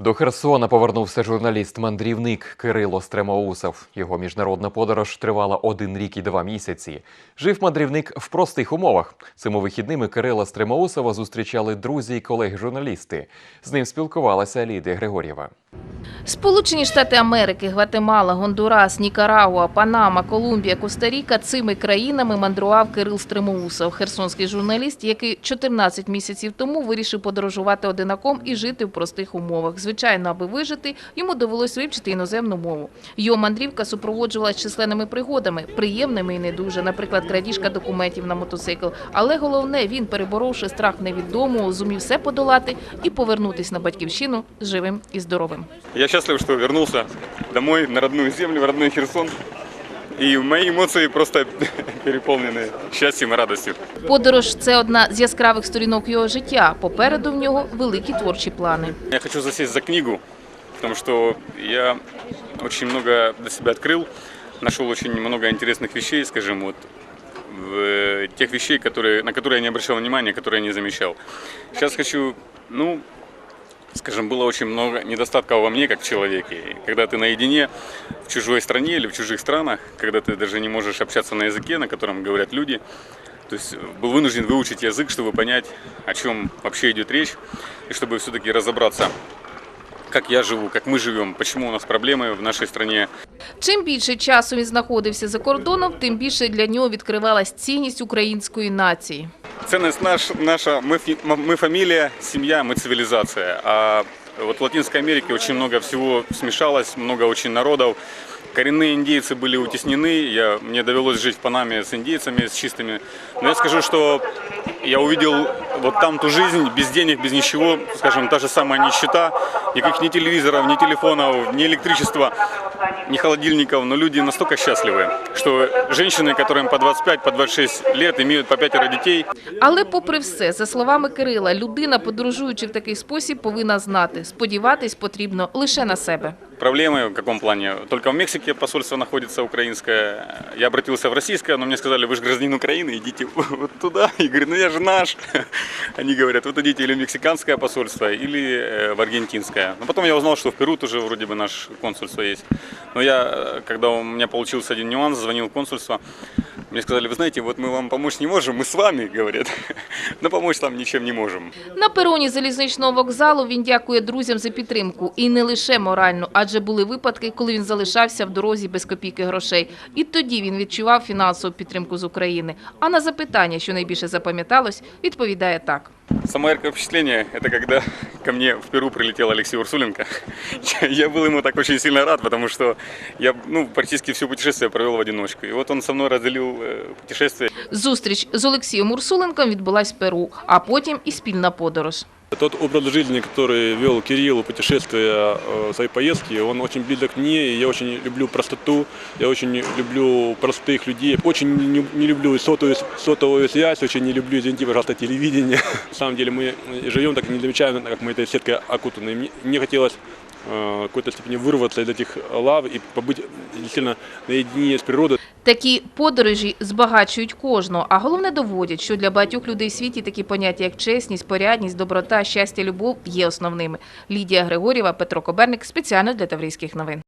До Херсона повернувся журналіст-мандрівник Кирило Стремоусов. Його міжнародна подорож тривала один рік і два місяці. Жив мандрівник в простих умовах. Цими вихідними Кирила Стремоусова зустрічали друзі і колеги-журналісти. З ним спілкувалася Лідія Григорєва. Сполучені Штати Америки, Гватемала, Гондурас, Нікарагуа, Панама, Колумбія, Коста-Ріка – цими країнами мандрував Кирил Стримоусов, херсонський журналіст, який 14 місяців тому вирішив подорожувати одинаком і жити в простих умовах. Звичайно, аби вижити, йому довелось вивчити іноземну мову. Його мандрівка супроводжувалася численними пригодами, приємними і не дуже, наприклад, крадіжка документів на мотоцикл. Але головне, він, переборовши страх невідомого, зумів все подолати і повернутись на батьківщину живим і здоровим. Я счастлив, что вернулся домой, на родную землю, в родной Херсон. И мои эмоции просто переполнены счастьем и радостью. Подорож це одна з яскравих сторінок його життя. Попереду в нього великі творчі плани. Я хочу засесть за книгу, потому что я очень много для себя открыл, нашел очень много интересных вещей, скажем, вот в тех вещей, которые, на которые я не обращал внимания, которые я не замечал. Сейчас хочу, ну, скажем, было очень много недостатков во мне как в человеке. И когда ты наедине в чужой стране или в чужих странах, когда ты даже не можешь общаться на языке, на котором говорят люди, то есть был вынужден выучить язык, чтобы понять, о чем вообще идет речь, и чтобы все-таки разобраться, как я живу, как мы живем, почему у нас проблемы в нашей стране, Чим більше часу він знаходився за кордоном, тим більше для нього відкривалась цінність української нації. Ценность наш, наша, мы, фи- м- мы фамилия, семья, мы цивилизация. А вот в Латинской Америке очень много всего смешалось, много очень народов. Коренные индейцы были утеснены. Я, мне довелось жить в Панаме с индейцами, с чистыми. Но я скажу, что я увидел вот там ту жизнь без денег, без ничего, скажем, та же самая нищета, никаких ни телевизоров, ни телефонов, ни электричества, ни холодильников, но люди настолько счастливы, что женщины, которым по 25, по 26 лет, имеют по пятеро детей, Але попри все, за словами Кирила, людина, подорожуючи в такий спосіб, повинна знати, сподіватись потрібно лише на себе. Проблемы в каком плане? Только в Мексике посольство находится украинское. Я обратился в российское, но мне сказали, вы же гражданин Украины, идите вот туда. Я говорю, ну я же наш. Они говорят, вот идите или в мексиканское посольство, или э, в аргентинское. Но потом я узнал, что в Перу тоже вроде бы наше консульство есть. Но я, э, когда у меня получился один нюанс, звонил в консульство, мне сказали, вы знаете, вот мы вам помочь не можем, мы с вами, говорят, но помочь там ничем не можем. На пероні залізничного вокзалу він дякує друзям за підтримку. І не лише моральну, адже були випадки, коли він залишався в дорозі без копійки грошей. І тоді він відчував фінансову підтримку з України. А на запитання, що найбільше запам'яталось, відповідає так. Самое яркое впечатление – это когда ко мне в Перу прилетел Алексей Урсуленко. Я, был ему так очень сильно рад, потому что я ну, практически все путешествие провел в одиночку. И вот он со мной разделил э, путешествие. Зустріч з Олексієм Урсуленком відбулась в Перу, а потім і спільна подорож. Тот образ жизни, который вел Кирилл, путешествуя э, своей поездки, он очень близок мне, и я очень люблю простоту, я очень люблю простых людей, очень не, не люблю сотовую, сотовую связь, очень не люблю, извините, пожалуйста, телевидение. На самом деле мы живем так и не замечаем, как мы этой сеткой окутаны. Мне, мне хотелось э, в какой-то степени вырваться из этих лав и побыть действительно наедине с природой. Такі подорожі збагачують кожного, а головне доводять, що для багатьох людей в світі такі поняття, як чесність, порядність, доброта, щастя, любов є основними. Лідія Григорєва, Петро Коберник спеціально для Таврійських новин.